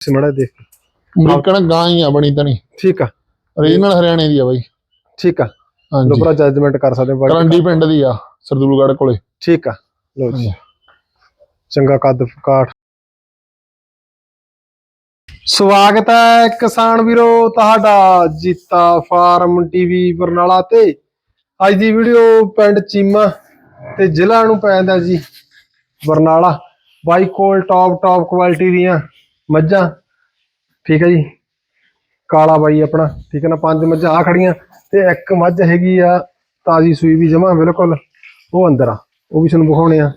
ਸਿਮੜਾ ਦੇਖ ਅਮਰੀਕਨ ਗਾਂ ਹੀ ਆ ਬਣੀ ਤਾਂ ਨਹੀਂ। ਠੀਕ ਆ। ਓਰੀਜਨਲ ਹਰਿਆਣੇ ਦੀ ਆ ਬਾਈ। ਠੀਕ ਆ। ਹਾਂਜੀ। ਭਰਾ ਜੱਜਮੈਂਟ ਕਰ ਸਕਦੇ ਹੋ ਬਾਈ। ਕਰੰਡੀ ਪਿੰਡ ਦੀ ਆ ਸਰਦੂਲਗੜ੍ਹ ਕੋਲੇ। ਠੀਕ ਆ। ਲੋ ਜੀ। ਚੰਗਾ ਕੱਦ ਕਾਠ। ਸਵਾਗਤ ਹੈ ਕਿਸਾਨ ਵੀਰੋ ਤੁਹਾਡਾ ਜੀਤਾ ਫਾਰਮ ਟੀਵੀ ਬਰਨਾਲਾ ਤੇ। ਅੱਜ ਦੀ ਵੀਡੀਓ ਪਿੰਡ ਚੀਮਾ ਤੇ ਜ਼ਿਲ੍ਹਾ ਨੂੰ ਪੈਂਦਾ ਜੀ ਬਰਨਾਲਾ। ਬਾਈ ਕੋਲ ਟੌਪ ਟੌਪ ਕੁਆਲਿਟੀ ਦੀਆਂ ਮੱਝਾਂ। ਠੀਕ ਹੈ ਜੀ। ਕਾਲਾ ਬਾਈ ਆਪਣਾ। ਠੀਕ ਹੈ ਨਾ, ਪੰਜ ਮੱਝਾਂ ਆ ਖੜੀਆਂ ਤੇ ਇੱਕ ਮੱਝ ਹੈਗੀ ਆ ਤਾਜੀ ਸੂਈ ਵੀ ਜਮਾ ਬਿਲਕੁਲ, ਉਹ ਅੰਦਰ ਆ। ਉਹ ਵੀ ਤੁਹਾਨੂੰ ਵਿਖਾਉਣੇ ਆ।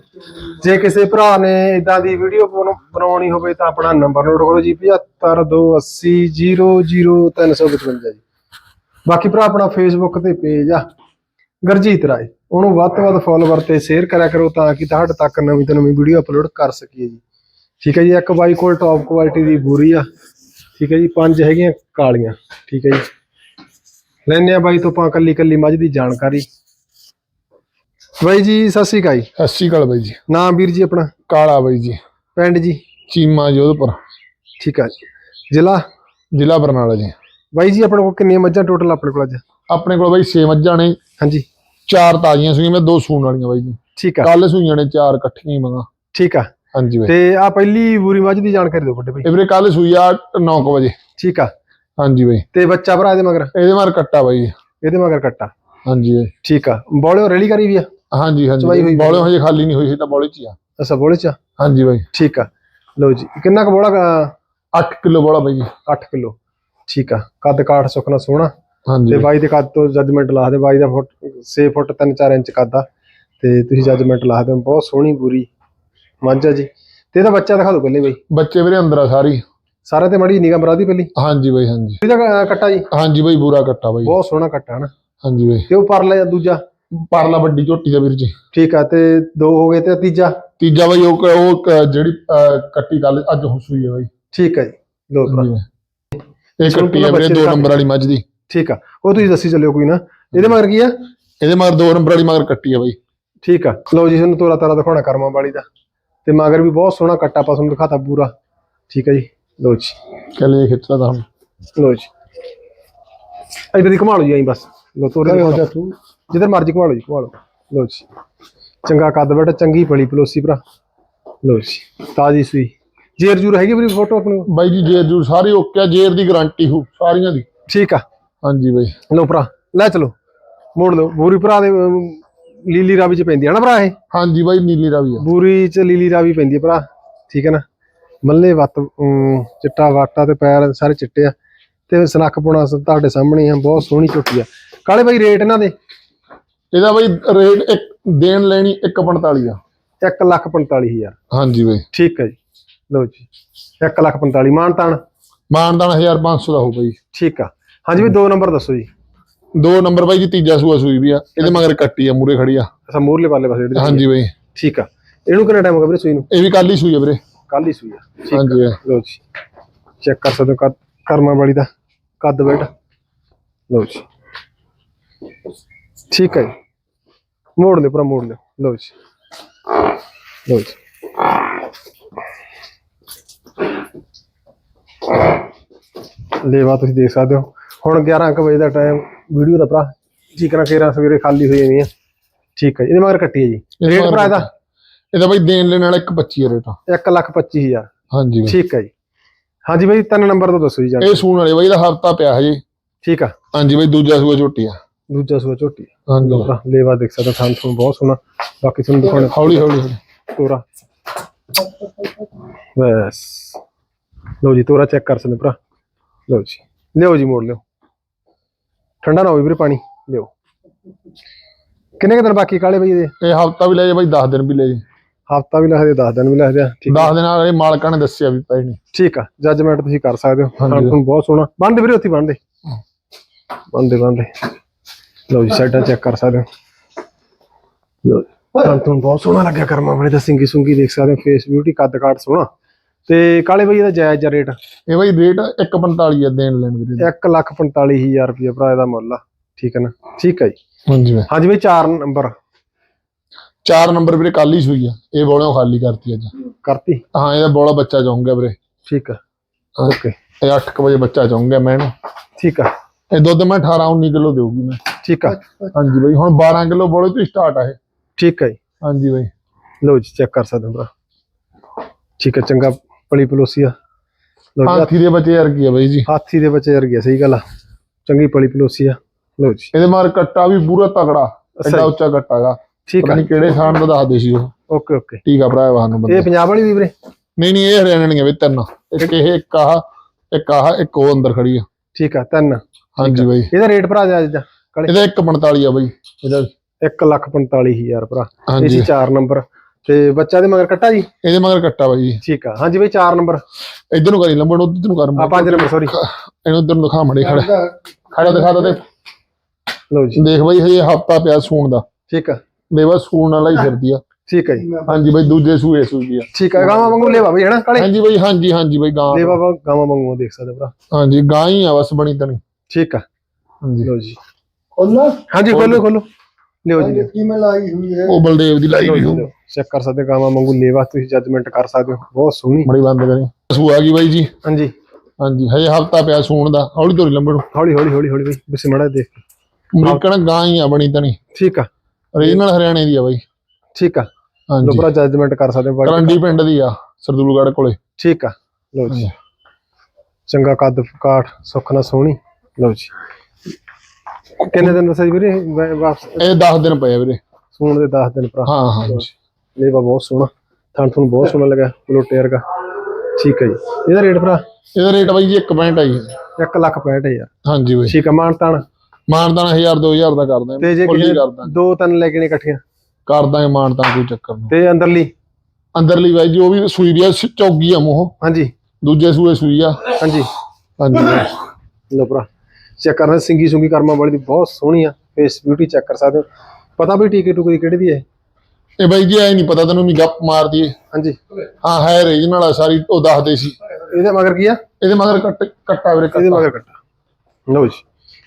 ਜੇ ਕਿਸੇ ਭਰਾ ਨੇ ਇਦਾਂ ਦੀ ਵੀਡੀਓ ਬਣਾਉਣੀ ਹੋਵੇ ਤਾਂ ਆਪਣਾ ਨੰਬਰ ਨੋਟ ਕਰੋ ਜੀ 7528000355 ਜੀ। ਬਾਕੀ ਭਰਾ ਆਪਣਾ ਫੇਸਬੁੱਕ ਤੇ ਪੇਜ ਆ, ਗਰਜੀਤ ਰਾਏ। ਉਹਨੂੰ ਵੱਧ ਤੋਂ ਵੱਧ ਫੋਲੋਵਰ ਤੇ ਸ਼ੇਅਰ ਕਰਿਆ ਕਰੋ ਤਾਂ ਕਿ ਤੁਹਾਡੇ ਤੱਕ ਨਵੀਂ ਤੋਂ ਨਵੀਂ ਵੀਡੀਓ ਅਪਲੋਡ ਕਰ ਸਕੀਏ ਜੀ। ਠੀਕ ਹੈ ਜੀ ਇੱਕ ਬਾਈ ਕੋਲ ਟੌਪ ਕੁਆਲਿਟੀ ਦੀ ਬੂਰੀ ਆ। ਠੀਕ ਹੈ ਜੀ ਪੰਜ ਹੈਗੀਆਂ ਕਾਲੀਆਂ। ਠੀਕ ਹੈ ਜੀ। ਲੈਣੇ ਆ ਬਾਈ ਤੋਂ ਆਪਾਂ ਕੱਲੀ ਕੱਲੀ ਮੱਝ ਦੀ ਜਾਣਕਾਰੀ। ਬਾਈ ਜੀ ਸਤਿ ਸ਼੍ਰੀ ਅਕਾਲ ਜੀ। ਸਤਿ ਸ਼੍ਰੀ ਅਕਾਲ ਬਾਈ ਜੀ। ਨਾਮ ਵੀਰ ਜੀ ਆਪਣਾ? ਕਾਲਾ ਬਾਈ ਜੀ। ਪਿੰਡ ਜੀ? ਚੀਮਾ ਜੋਧਪੁਰ। ਠੀਕ ਆ ਜੀ। ਜ਼ਿਲ੍ਹਾ? ਜ਼ਿਲ੍ਹਾ ਬਰਨਾਲਾ ਜੀ। ਬਾਈ ਜੀ ਆਪਣੇ ਕੋਲ ਕਿੰਨੀਆਂ ਮੱਝਾਂ ਟੋਟਲ ਆਪਣੇ ਕੋਲ ਅੱਜ? ਆਪਣੇ ਕੋਲ ਬਾਈ 6 ਮੱਝਾਂ ਨੇ। ਹਾਂਜੀ। ਚਾਰ ਤਾਜ਼ੀਆਂ ਸੂਈਆਂ ਮੈਂ ਦੋ ਸੂਣ ਵਾਲੀਆਂ ਬਾਈ ਜੀ। ਠੀਕ ਆ। ਕੱਲ ਸੂਈਆਂ ਨੇ ਚਾਰ ਇਕੱਠੀਆਂ ਹੀ ਮੰਗਾ। ਠੀਕ ਆ। ਹਾਂਜੀ ਬਾਈ। ਤੇ ਆ ਪਹਿਲੀ ਬੂਰੀ ਮੱਝ ਦੀ ਜਾਣਕਾਰੀ ਦਿਓ ਵੱਡੇ ਬਾਈ। ਇਹ ਵੀਰੇ ਕੱਲ ਸੂਈ ਆ 9 ਵਜੇ। ਠੀਕ ਆ। ਹਾਂਜੀ ਬਾਈ। ਤੇ ਬੱਚਾ ਭਰਾ ਇਹਦੇ ਮਗਰ? ਇਹਦੇ ਮਾਰ ਕੱਟਾ ਬਾਈ। ਇਹਦੇ ਮਗਰ ਕੱਟਾ। ਹਾਂਜੀ ਬਾਈ। ਠੀਕ ਆ। ਬੋਲਿਓ ਰੈਲੀ ਕਰੀ ਵੀ ਆ? ਹਾਂਜੀ ਹਾਂਜੀ ਬੋਲੇ ਹਜੇ ਖਾਲੀ ਨਹੀਂ ਹੋਈ ਸੀ ਤਾਂ ਬੋਲੇ ਚ ਆ। ਅੱਛਾ ਬੋਲੇ ਚ? ਹਾਂਜੀ ਬਾਈ। ਠੀਕ ਆ। ਲਓ ਜੀ ਕਿੰਨਾ ਕੁ ਬੋਲਾ 8 ਕਿਲੋ ਬੋਲਾ ਬਾਈ ਜੀ। 8 ਕਿਲੋ। ਠੀਕ ਆ। ਕੱਦ ਕਾਠ ਸੁਖਣਾ ਸੋਹਣਾ। ਹਾਂਜੀ ਤੇ ਬਾਈ। ਬਾਈ ਦੇ ਕੱਦ ਤੋਂ ਜੱਜਮੈਂਟ ਲਾ ਦੇ। ਬਾਈ ਦਾ ਫੁੱਟ 6 ਫੁੱਟ 3-4 ਇੰਚ ਕੱਦ ਆ। ਤੇ ਤੁਸੀਂ ਜੱਜਮੈਂਟ ਲਾ ਦੇ ਬਹੁਤ ਸੋਹਣੀ ਬੂਰੀ। ਮੱਝ ਆ ਜੀ। ਤੇ ਇਹਦਾ ਬੱਚਾ ਦਿਖਾ ਦਿਓ ਪਹਿਲੇ ਬਾਈ। ਬੱਚੇ ਵੀਰੇ ਅੰਦਰ ਆ ਸਾਰੀ। ਸਾਰਾ ਤੇ ਮੜੀ ਨਿਗਾਹ ਮਰਾਦੀ ਪਹਿਲੀ। ਹਾਂਜੀ ਬਾਈ ਹਾਂਜੀ। ਇਹਦਾ ਕ- ਕੱਟਾ ਜੀ। ਹਾਂਜੀ ਬਾਈ ਬੂਰਾ ਕੱਟਾ ਬਾਈ। ਬਹੁਤ ਸੋਹਣਾ ਕੱਟਾ ਹਨਾ। ਹਾਂਜੀ ਬਾਈ। ਤੇ ਉਹ ਪਰਲਾ ਦੂਜਾ? ਪਰਲਾ ਵੱਡੀ ਝੋਟੀ ਦਾ ਵੀਰ ਜੀ। ਠੀਕ ਆ ਤੇ ਦੋ ਹੋ ਗਏ ਤੇ ਤੀਜਾ? ਤੀਜਾ ਬਾਈ ਉਹ ਕ- ਉਹ ਕ- ਜਿਹੜੀ ਅਹ, ਕੱਟੀ ਕੱਲ ਅੱਜ ਹੋ ਸੂਈ ਹੈ ਬਾਈ। ਠੀਕ ਆ ਜੀ। ਲੋ ਭਰਾ। ਹਾਂਜੀ ਬਾਈ। ਇਹ ਕੱਟੀ ਪਹਿਲਾਂ ਵੀਰੇ ਬੱਚੇ ਦੋ ਦਿਖਾ ਨੰਬਰ ਵਾਲੀ ਮੱਝ ਦੀ। ਠੀਕ ਆ। ਉਹ ਤੁਸੀਂ ਦੱਸੀ ਚੱਲਿਓ ਕੋਈ ਨਾ। ਇਹਦੇ ਮਗਰ ਕੀ ਆ? ਇਹਦੇ ਮਗਰ ਦੋ ਨੰਬਰ ਵਾਲੀ ਮਗਰ ਕੱਟੀ ਆ ਬਾਈ। ਠੀਕ ਆ। ਲਓ ਜੀ ਤੁਹਾਨੂੰ ਤੋਰਾ ਤਾਰਾ ਦਿਖਾਉਣਾ ਕਰਮਾਂ ਵਾਲੀ ਦਾ। ਤੇ ਮਗਰ ਵੀ ਬਹੁਤ ਸੋਹਣਾ ਕੱਟਾ ਪਾ ਤੁਹਾਨੂੰ ਦਿਖਾਤਾ ਪੂਰਾ। ਠੀਕ ਆ ਜੀ। ਲਓ ਜੀ। ਚੱਲੇ ਖਿੱਚਦਾ ਤਾਂ ਹੁਣ ਲਓ ਜੀ। ਇਧਰ ਦੀ ਘੁਮਾ ਲਓ ਜੀ ਐਂ ਬਸ। ਲਓ ਤੋਰੇ ਹੋ ਜਾ ਤੂੰ। ਜਿੱਧਰ ਮਰਜ਼ੀ ਘੁਮਾ ਲਓ ਜੀ ਘੁਮਾ ਲਓ ਲਓ ਜੀ। ਚੰਗਾ ਕੱਦ ਬੇਟਾ ਚੰਗੀ ਪਲੀ ਪਲੋਸੀ ਭਰਾ। ਲਓ ਜੀ। ਤਾਜੀ ਸੂਈ। ਜੇਰ ਜੂਰ ਹੈਗੀ ਵੀਰੇ ਫੋਟੋ ਆਪਣੀ? ਕੋਲ? ਬਾਈ ਜੀ ਜੇਰ ਜੂਰ ਸਾਰੀ ਓਕੇ ਆ ਜੇਰ ਦੀ ਗਾਰੰਟੀ ਹੋ ਸਾਰੀਆਂ ਦੀ। ਠੀਕ ਆ। ਹਾਂਜੀ ਬਾਈ। ਲਓ ਭਰਾ ਲੈ ਚਲੋ। ਮੋੜ ਲਓ ਬੂਰੀ ਭਰਾ ਦੇ ਅਮ, ਲੀਲੀ ਰਾਵੀ ਚ ਪੈਂਦੀ ਹੈ ਨਾ ਭਰਾ ਇਹ? ਹਾਂਜੀ ਬਾਈ ਨੀਲੀ ਰਾਵੀ ਆ। ਬੂਰੀ ਚ ਲੀਲੀ ਰਾਵੀ ਪੈਂਦੀ ਹੈ ਭਰਾ ਠੀਕ ਹੈ ਨਾ? ਮੱਲੇ ਵੱਤ ਅਮ, ਚਿੱਟਾ ਵਾਟਾ ਤੇ ਪੈਰ ਸਾਰੇ ਚਿੱਟੇ ਆ। ਤੇ ਸਨੱਖ ਪੁਣਾ ਤੁਹਾਡੇ ਸਾਹਮਣੇ ਆ ਬਹੁਤ ਸੋਹਣੀ ਝੋਟੀ ਆ। ਕਾਲੇ ਬਾਈ ਰੇਟ ਇਹਨਾਂ ਦੇ? ਇਹਦਾ ਬਾਈ ਰੇਟ ਇੱਕ ਦੇਣ ਲੈਣੀ 145 ਆ। 1 ਲੱਖ 45000 ਹਾਂਜੀ ਬਾਈ। ਠੀਕ ਹੈ ਜੀ। ਲਓ ਜੀ 1 ਲੱਖ 45 ਮਾਨ ਤਾਨ ਮਾਨਦਾਨ 1500 ਦਾ ਹੋ ਬਾਈ। ਠੀਕ ਆ। ਹਾਂਜੀ ਵੀ ਦੋ ਨੰਬਰ ਦੱਸੋ ਜੀ। ਦੋ ਨੰਬਰ ਬਾਈ ਜੀ ਤੀਜਾ ਸੂਆ ਸੂਈ ਵੀ ਆ। ਇਹਦੇ ਮਗਰ ਕੱਟੀ ਆ ਮੂਰੇ ਖੜੀ ਆ। ਅੱਛਾ ਮੂਰਲੇ ਵਾਲੇ ਪਾਸੇ ਜਿਹੜੀ ਹਾਂਜੀ ਬਾਈ। ਠੀਕ ਆ। ਇਹਨੂੰ ਕਿੰਨਾ ਟਾਈਮ ਹੋ ਗਿਆ ਵੀਰੇ ਸੂਈ ਨੂੰ? ਇਹ ਵੀ ਕੱਲ ਹੀ ਸੂਈ ਆ ਵੀਰੇ। ਕੱਲ ਹੀ ਸੂਈ ਆ। ਠੀਕ ਹਾਂਜੀ। ਲਓ ਜੀ। ਚੈੱਕ ਕਰ ਸਕਦੇ ਹੋ ਕੱਦ ਕਰਮਾ ਵਾਲੀ ਦਾ। ਕੱਦ ਬੈਠ ਲਓ ਜੀ। ਠੀਕ ਹੈ ਮੋੜ ਲਿਓ ਪੂਰਾ ਮੋੜ ਲਿਓ। ਲਓ ਜੀ। ਲਓ ਜੀ। ਲੇਵਾ ਤੁਸੀਂ ਦੇਖ ਸਕਦੇ ਹੋ। ਹੁਣ 11 ਕੁ ਵਜੇ ਦਾ ਟਾਈਮ ਵੀਡੀਓ ਦਾ ਭਰਾ। ਚੀਕਣਾ ਕੇਰਾ ਸਵੇਰੇ ਖਾਲੀ ਹੋ ਜਾਣੀ ਹੈ ਠੀਕ ਹੈ ਜੀ। ਇਹਦੇ ਮਗਰ ਕੱਟੀ ਹੈ ਜੀ। ਇਹਦੇ ਰੇਟ ਭਰਾ ਇਹਦਾ? ਇਹਦਾ ਬਾਈ ਦੇਣ ਲੈਣ ਵਾਲਾ 125 ਰੇਟ ਆ। 1 ਲੱਖ 25000 ਹਾਂਜੀ ਬਾਈ। ਠੀਕ ਹੈ ਜੀ। ਹਾਂਜੀ ਬਾਈ ਤਿੰਨ ਨੰਬਰ ਤੋਂ ਦੱਸੋ ਜੀ ਜਾਣ ਇਹ ਸੂਣ ਵਾਲੇ ਬਾਈ ਦਾ ਹਫਤਾ ਪਿਆ ਹਜੇ। ਠੀਕ ਆ। ਹਾਂਜੀ ਬਾਈ ਦੂਜਾ ਸੂਆ ਝੋਟੀ ਆ। ਦੂਜਾ ਸੂਆ ਝੋਟੀ। ਹਾਂਜੀ। ਲੋਰਾ ਲੇਵਾ ਦੇਖ ਸਕਦਾ ਥਾਂ ਤੁਹਾਨੂੰ ਬਹੁਤ ਸੋਹਣਾ। ਬਾਕੀ ਤੁਹਾਨੂੰ ਦਿਖਾਉਣਾ। ਹੌਲੀ ਹੌਲੀ ਹੌਲੀ। ਤੋਰਾ। ਬਸ। ਲਓ ਜੀ ਤੋਰਾ ਚੈੱਕ ਕਰ ਸਕਦੇ ਭਰਾ। ਲਓ ਜੀ। ਲਿਓ ਜੀ ਮੋੜ ਲਿਓ ਠੰਡਾ ਨਾ ਹੋਵੇ ਵੀਰੇ ਪਾਣੀ ਲਿਓ। ਕਿੰਨੇ ਕੁ ਦਿਨ ਬਾਕੀ ਕਾਲੇ ਬਈ ਦੇ ਇਹ ਹਫਤਾ ਵੀ ਲੈ ਜਾ ਬਾਈ 10 ਦਿਨ ਵੀ ਲੈ ਜਾ। ਹਫਤਾ ਵੀ ਲੱਗਦੇ 10 ਦਿਨ ਵੀ ਲੱਗਦੇ ਆ ਠੀਕ 10 ਦਿਨਾਂ ਵਾਲੇ ਮਾਲਕਾਂ ਨੇ ਦੱਸਿਆ ਵੀ ਪਏ ਨਹੀਂ ਠੀਕ ਆ ਜੱਜਮੈਂਟ ਤੁਸੀਂ ਕਰ ਸਕਦੇ ਹੋ। ਤੁਹਾਨੂੰ ਬਹੁਤ ਸੋਹਣਾ। ਬੰਦ ਵੀਰੇ ਉੱਥੇ ਬੰਦੇ ਬੰਦੇ ਬੰਦੇ ਲਓ ਜੀ ਸਾਈਡਾਂ ਚੈੱਕ ਕਰ ਸਕਦੇ ਹੋ। ਲਓ ਤੁਹਾਨੂੰ ਬਹੁਤ ਸੋਹਣਾ ਲੱਗਿਆ ਕਰਮਾ ਬਣੇ ਤਾਂ ਸਿੰਗੀ ਸੁੰਗੀ ਦੇਖ ਸਕਦੇ ਹੋ। ਫੇਸ ਬਿਊਟੀ ਕੱਦ ਕਾਟ ਸੋਹਣਾ। ਤੇ ਕਾਲੇ ਬਈ ਇਹਦਾ ਜਾਇਜ਼ ਜਿਹਾ ਰੇਟ? ਇਹ ਬਾਈ ਰੇਟ 145 ਆ ਦੇਣ ਲੈਣ ਵੀਰੇ 1 ਲੱਖ 45000 ਰੁਪਏ ਭਰਾ ਇਹਦਾ ਮੁੱਲ ਆ। ਠੀਕ ਹੈ ਨਾ? ਠੀਕ ਹੈ ਜੀ। ਹਾਂਜੀ। ਬਾਈ ਹਾਂਜੀ ਬਈ 4 ਨੰਬਰ। ਚਾਰ ਨੰਬਰ ਵੀਰੇ ਕੱਲ ਹੀ ਸੂਈ ਆ। ਇਹ ਬੋਲਿਓ ਖਾਲੀ ਕਰਤੀ ਅੱਜ। ਕਰਤੀ? ਹਾਂ ਇਹਦਾ ਬੋਲਾ ਬੱਚਾ ਜਾਊਂਗਾ ਵੀਰੇ। ਠੀਕ ਆ ਓਕੇ। ਇਹ 8 ਵਜੇ ਬੱਚਾ ਚਾਹੂੰਗਾ ਮੈਂ ਇਹਨੂੰ। ਠੀਕ ਆ ਇਹ ਦੁੱਧ ਮੈਂ 18 19 ਕਿਲੋ ਦੇਊਗੀ ਮੈਂ। ਠੀਕ ਆ ਹਾਂਜੀ ਬਾਈ ਹੁਣ 12 ਕਿਲੋ ਬੋਲੇ ਤੋਂ ਸਟਾਰਟ ਆ ਇਹ। ਠੀਕ ਜੀ। ਹਾਂਜੀ ਬਾਈ। ਲਓ ਜੀ ਚੈੱਕ ਕਰ ਸਕਦੇ ਹੋ ਭਰਾ। ਠੀਕ ਆ ਚੰਗਾ। ਪਲੀ ਪਲੋਸੀ ਆ। ਲਓ ਜੀ ਹਾਥੀ ਦੇ ਬੱਚੇ ਵਰਗੀ ਆ ਬਾਈ ਜੀ? ਹਾਥੀ ਦੇ ਬੱਚੇ ਵਰਗੀ ਆ ਸਹੀ ਗੱਲ ਆ। ਚੰਗੀ ਪਲੀ ਪਲੋਸੀ ਆ। ਲਓ ਜੀ। ਇਹਦੇ ਮਾਰ ਕੱਟਾ ਵੀ ਪੂਰਾ ਤਗੜਾ ਐਡਾ। ਉੱਚਾ ਕੱਟਾ ਗਾ ਠੀਕ ਪਤਾ ਆ ਨਹੀਂ ਕਿਹੜੇ ਥਾਂ ਦਾ ਦੱਸਦੇ ਸੀ ਉਹ। Okay okay. ਠੀਕ ਆ ਭਰਾ ਸਾਨੂੰ ਬੰਦੇ। ਇਹ ਪੰਜਾਬ ਵਾਲੀ ਵੀ ਵੀਰੇ ਨਹੀਂ ਨਹੀਂ ਇਹ ਹਰਿਆਣਣੀਆਂ ਵੀ ਤਿੰਨ। ਇੱਕ ਇਹ ਇੱਕ ਆਹ ਇੱਕ ਆਹ ਇੱਕ ਉਹ ਅੰਦਰ ਖੜੀ ਆ। ਠੀਕ ਆ ਤਿੰਨ। ਹਾਂਜੀ ਬਾਈ। ਇਹਦਾ ਰੇਟ ਭਰਾ ਜਾ ਅੱਜ ਦਾ ਕਾਲੇ? ਇਹਦਾ 145 ਆ ਬਾਈ। ਇਹਦਾ 1 ਲੱਖ 45000 ਭਰਾ। ਇਹ ਹਾਂਜੀ ਸੀ 4 ਨੰਬਰ। ਤੇ ਬੱਚਾ ਦੇ ਮਗਰ ਕੱਟਾ ਜੀ? ਇਹਦੇ ਮਗਰ ਕੱਟਾ ਬਾਈ ਜੀ। ਠੀਕ ਆ। ਹਾਂਜੀ ਬਈ 4 ਨੰਬਰ। ਇੱਧਰ ਨੂੰ ਕਰੀ ਲੰਬੜ ਉੱਧਰ ਨੂੰ ਕਰ ਆ 5 ਨੰਬਰ ਸੌਰੀ ਇਹਨੂੰ ਉੱਧਰ ਨੂੰ ਦਿਖਾ ਮੜੇ ਖੜਾ। ਖੜਾ ਦਿਖਾ ਦੇ ਲਓ ਜੀ। ਦੇਖ ਬਾਈ ਹਜੇ ਹਫਤਾ ਪਿਆ ਸੂਣ ਦਾ। ਠੀਕ ਆ। ਮੇਵਾ ਸੂਣ ਵਾਲਾ ਹੀ ਫਿਰਦੀ ਆ। ਠੀਕ ਆ ਜੀ। ਹਾਂਜੀ ਬਾਈ ਦੂਜੇ ਸੂਏ ਸੂਈ ਆ। ਠੀਕ ਆ ਗਾਵਾਂ ਵਾਂਗੂ ਲੇਵਾ ਬਈ ਹਨਾ ਕਾਲੇ? ਹਾਂਜੀ ਬਾਈ ਹਾਂਜੀ ਹਾਂਜੀ ਬਾਈ ਗਾਂ। ਲੇਵਾ ਗਾਵਾਂ ਵਾਂਗੂ ਦੇਖ ਸਕਦੇ ਭਰਾ। ਹਾਂਜੀ ਗਾਂ ਹੀ ਆ ਬਸ ਬਣੀ ਤਣੀ ਠੀਕ ਆ। ਹਾਂਜੀ। ਲਓ ਜੀ। ਉਹਨਾਂ ਹਾਂਜੀ ਖੋਲੋ ਖੋਲੋ ਲਿਓ ਜੀ। ਕਿਵੇਂ ਲਾਈ ਹੋਈ ਹੈ? ਉਹ ਬਲਦੇਵ ਦੀ ਲਾਈ ਵੀ ਹੋ ਚੈੱਕ ਕਰ ਸਕਦੇ ਗਾਵਾਂ ਵਾਂਗੂ ਲੇਵਾ ਤੁਸੀਂ ਜੱਜਮੈਂਟ ਕਰ ਸਕਦੇ ਹੋ। ਬਹੁਤ ਸੋਹਣੀ। ਬੜੀ ਬੰਦ ਕਰੀ ਸੂ ਆ ਗਈ ਬਾਈ ਜੀ। ਹਾਂਜੀ। ਹਾਂਜੀ ਹਜੇ ਹਫਤਾ ਪਿਆ ਸੂਣ ਦਾ। ਹੌਲੀ ਧੋਰੀ ਲੰਬੜ। ਹੌਲੀ ਹੌਲੀ ਹੌਲੀ ਹੌਲੀ ਬਈ ਬਿਸ ਮੜਾ ਦੇਖ। ਅਮਰੀਕਨ ਗਾਂ ਹੀ ਆ ਬਣੀ ਤਣੀ ਠੀਕ ਆ। ਰੀਜਨਲ ਹਰਿਆਣੇ ਦੀ ਆ ਬਾਈ। ਠੀਕ ਆ। ਲੋ ਹਾਂਜੀ। ਭਰਾ ਜੱਜਮੈਂਟ ਕਰ ਸਕਦੇ ਹੋ ਕਰੰਡੀ ਪਿੰਡ ਦੀ ਆ ਸਰਦੂਲਗੜ੍ਹ ਕੋਲੇ। ਠੀਕ ਆ। ਲਓ ਜੀ। ਚੰਗਾ ਕੱਦ ਕਾਠ ਸੁੱਖ ਨਾਲ ਸੋਹਣੀ। ਲਓ ਜੀ। ਕਿੰਨੇ ਦਿਨ ਦੱਸਿਆ ਜੀ ਵੀਰੇ? ਵਾ- ਵਾਪਸ ਇਹ 10 ਦਿਨ ਪਏ ਆ ਵੀਰੇ। ਸੂਣ ਦੇ 10 ਦਿਨ ਭਰਾ। ਹਾਂ ਹਾਂ ਲੇਵਾ ਬਹੁਤ ਸੋਹਣਾ। ਥਣ ਤੁਹਾਨੂੰ ਬਹੁਤ ਸੋਹਣਾ ਲੱਗਾ ਲੋਟੇ ਵਰਗਾ। ਠੀਕ ਹੈ ਜੀ। ਇਹਦਾ ਰੇਟ ਭਰਾ? ਇਹਦਾ ਰੇਟ ਬਾਈ ਜੀ 1 ਪੁਆਇੰਟ ਆਈ 1 ਲੱਖ 65000 ਹਾਂਜੀ ਬਾਈ। ਠੀਕ ਆ ਮਾਨਤਾਨ ਮਾਨਦਾਨ 1000 2000 ਦਾ ਕਰ ਤੇ ਜੇ ਕਿਸੇ ਦੋ ਤਿੰਨ ਲੈ ਕੇ ਨੇ ਇਕੱਠੀਆਂ? ਕਰ ਦਾਂਗੇ ਮਾਨਦਾਨ ਕੋਈ ਚੱਕਰ ਨਹੀਂ। ਤੇ ਅੰਦਰਲੀ? ਅੰਦਰਲੀ ਬਾਈ ਜੀ ਉਹ ਵੀ ਸੂਈ ਵੀ ਆ ਸ- ਚੌਗੀ ਆ ਮੂੰਹ। ਹਾਂਜੀ। ਦੂਜੇ ਸੂਏ ਸੂਈ ਆ। ਹਾਂਜੀ। ਹਾਂਜੀ। ਲੋ ਭਰਾ। ਚੈੱਕ ਕਰਨਾ ਸਿੰਗੀ ਸੁੰਗੀ ਕਰਮਾ ਵਾਲੀ ਦੀ ਬਹੁਤ ਸੋਹਣੀ ਆ ਫੇਸ ਬਿਊਟੀ ਚੈੱਕ ਕਰ ਸਕਦੇ ਹੋ। ਪਤਾ ਵੀ ਟੀਕੇ ਟੂਕੇ ਦੀ ਕਿਹੜੀ ਦੀ ਹੈ ਇਹ? ਬਾਈ ਜੀ ਐ ਨਹੀਂ ਪਤਾ ਤੈਨੂੰ ਵੀ ਗੱਪ ਮਾਰਦੀ ਏ ਹਾਂਜੀ। ਹਾਂ ਹੈ ਰੀਜਨਲ ਆ ਸਾਰੀ ਉਹ ਦੱਸਦੇ ਸੀ। ਇਹਦੇ ਮਗਰ ਕੀ ਆ? ਇਹਦੇ ਮਗਰ ਕੱਟ ਕੱਟਾ ਵੀਰੇ ਇਹਦੇ ਮਗਰ ਕੱਟਾ। ਲਓ ਜੀ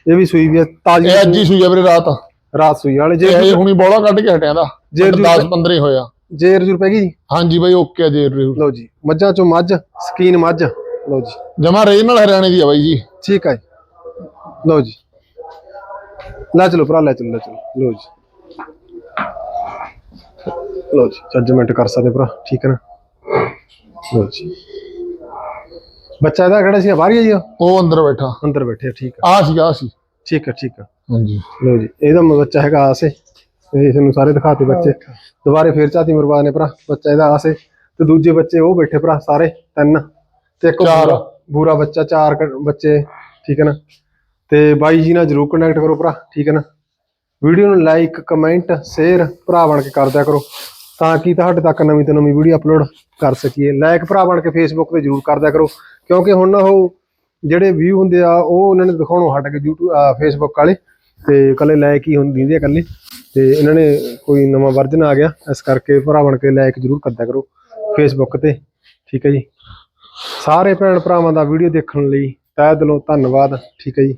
ਇਹ ਵੀ ਸੂਈ ਵੀ ਆ ਤਾਜੀ ਇਹ ਅੱਜ ਹੀ ਸੂਈ ਆ ਵੀਰੇ ਰਾਤ। ਰਾਤ ਸੂਈ ਵਾਲੇ ਜੇ ਇਹ ਹੁਣੀ ਬੋਲਾ ਕੱਢ ਕੇ ਹਟਿਆ ਦਾ ਜੇ 10 15 ਹੋਇਆ ਜੇਰ ਜੁਰ ਪੈ ਗਈ ਜੀ? ਹਾਂਜੀ ਬਾਈ ਓਕੇ ਆ ਜੇ ਲਓ ਜੀ ਮੱਝਾਂ ਚੋਂ ਮੱਝ ਸਕੀਨ ਮੱਝ। ਲਓ ਜੀ। ਜਮਾ ਰੀਜਨਲ ਹਰਿਆਣੇ ਦੀ ਆ ਬਾਈ ਜੀ। ਠੀਕ ਹੈ ਜੀ। ਲਓ ਜੀ। ਲੈ ਚਲੋ ਭਰਾ ਲੈ ਚਲੋ ਲੈ ਚਲੋ। ਲਓ ਜੀ। ਲਓ ਜੀ ਜੱਜਮੈਂਟ ਕਰ ਸਕਦੇ ਭਰਾ ਠੀਕ ਹੈ ਨਾ? ਲਓ ਜੀ। ਬੱਚਾ ਇਹਦਾ ਕਿਹੜਾ ਸੀ ਬਾਹਰ ਹੀ ਆ ਜੀ ਉਹ? ਅੰਦਰ ਬੈਠਾ। ਅੰਦਰ ਬੈਠੇ ਆ, ਠੀਕ ਆ ਸੀ ਆ ਸੀ। ਠੀਕ ਹੈ ਠੀਕ ਹੈ। ਹਾਂਜੀ। ਲਓ ਜੀ ਇਹਦਾ ਬੱਚਾ ਹੈਗਾ ਆਸੇ ਇਹ ਤੁਹਾਨੂੰ ਸਾਰੇ ਦਿਖਾਤੇ ਬੱਚੇ। ਦੁਬਾਰੇ ਫੇਰ ਚਾਤੀ ਮਰਵਾ ਨੇ ਭਰਾ। ਬੱਚਾ ਇਹਦਾ ਆਸੇ ਤੇ ਦੂਜੇ ਬੱਚੇ ਉਹ ਬੈਠੇ ਭਰਾ ਸਾਰੇ ਤਿੰਨ। ਤੇ ਇੱਕ। ਬੂਰਾ- ਬੱਚਾ ਚਾਰ ਬੱਚੇ ਠੀਕ ਹੈ ਨਾ? ਤੇ ਬਾਈ ਜੀ ਨਾਲ ਜਰੂਰ ਕਨੈਕਟ ਕਰੋ ਭਰਾ, ਠੀਕ ਹੈ ਨਾ? ਵੀਡੀਓ ਨੂੰ ਲਾਈਕ ਕਮੈਂਟ ਸ਼ੇਅਰ ਭਰਾ ਬਣ ਕੇ ਕਰ ਦਿਆ ਕਰੋ, ਤਾਂ ਕਿ ਤੁਹਾਡੇ ਤੱਕ ਨਵੀਂ ਤੋਂ ਨਵੀਂ ਵੀਡੀਓ ਅਪਲੋਡ ਕਰ ਸਕੀਏ। ਲਾਈਕ ਭਰਾ ਬਣ ਕੇ ਫੇਸਬੁੱਕ ਤੇ ਜਰੂਰ ਕਰ ਦਿਆ ਕਰੋ, ਕਿਉਂਕਿ ਹੁਣ ਉਹ ਜਿਹੜੇ ਵਿਊ ਹੁੰਦੇ ਆ, ਉਹ ਉਹਨਾਂ ਨੇ ਦਿਖਾਉਣੋਂ ਹਟ ਕੇ YouTube ਫੇਸਬੁੱਕ ਵਾਲੇ, ਤੇ ਕੱਲੇ ਲਾਇਕ ਹੀ ਹੁੰਦੀ ਹੁੰਦੀ ਆ ਕੱਲੇ ਤੇ ਇਹਨਾਂ ਨੇ ਕੋਈ ਨਵਾਂ ਵਰਜਨ ਆ ਗਿਆ, ਇਸ ਕਰਕੇ ਭਰਾ ਬਣ ਕੇ ਲਾਇਕ ਜਰੂਰ ਕਰਦਿਆ ਕਰੋ ਫੇਸਬੁੱਕ ਤੇ, ਠੀਕ ਹੈ ਜੀ। ਸਾਰੇ ਭੈਣ ਭਰਾਵਾਂ ਦਾ ਵੀਡੀਓ ਦੇਖਣ ਲਈ ਤਹਿ ਦਿਲੋਂ ਧੰਨਵਾਦ, ਠੀਕ ਹੈ ਜੀ।